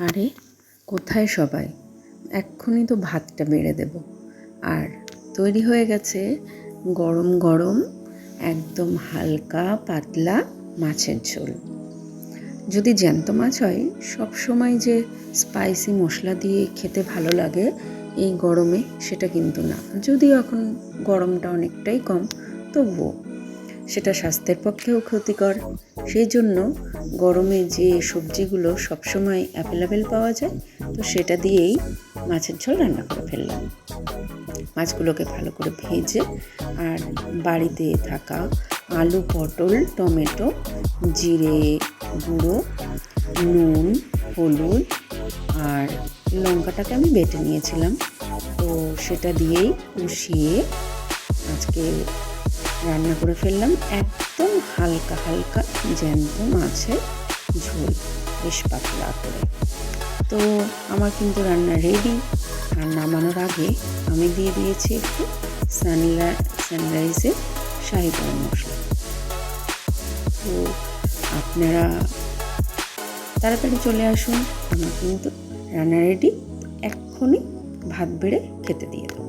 আরে, কোথায় সবাই? এক্ষুনি তো ভাতটা বেড়ে দেব। আর তৈরি হয়ে গেছে গরম গরম, একদম হালকা পাতলা মাছের ঝোল। যদি জ্যান্ত মাছ হয় সব সময় যে স্পাইসি মশলা দিয়ে খেতে ভালো লাগে, এই গরমে সেটা কিন্তু না। যদিও এখন গরমটা অনেকটাই কম, তবুও সেটা স্বাস্থ্যের পক্ষেও ক্ষতিকর। সেই জন্য গরমে যে সবজিগুলো সবসময় অ্যাভেলেবেল পাওয়া যায়, তো সেটা দিয়েই মাছের ঝোল রান্না করে ফেললাম। মাছগুলোকে ভালো করে ভেজে আর বাড়িতে থাকা আলু, পটল, টমেটো, জিরে গুঁড়ো, নুন, হলুদ আর লঙ্কাটাকে আমি বেটে নিয়েছিলাম। তো সেটা দিয়েই কষিয়ে আজকে রান্না করে ফেললাম একদম হালকা হালকা জ্যান্ত মাছের ঝোল, বেশ পাতলা করে। তো আমার কিন্তু রান্না রেডি আর নামানোর আগে আমি দিয়ে দিয়েছি একটু সানরা সানরাইজের শাহি গরম মশলা। তো আপনারা তাড়াতাড়ি চলে আসুন, আমার কিন্তু রান্না রেডি এক্ষুনি ভাত বেড়ে খেতে দিয়ে দেবো।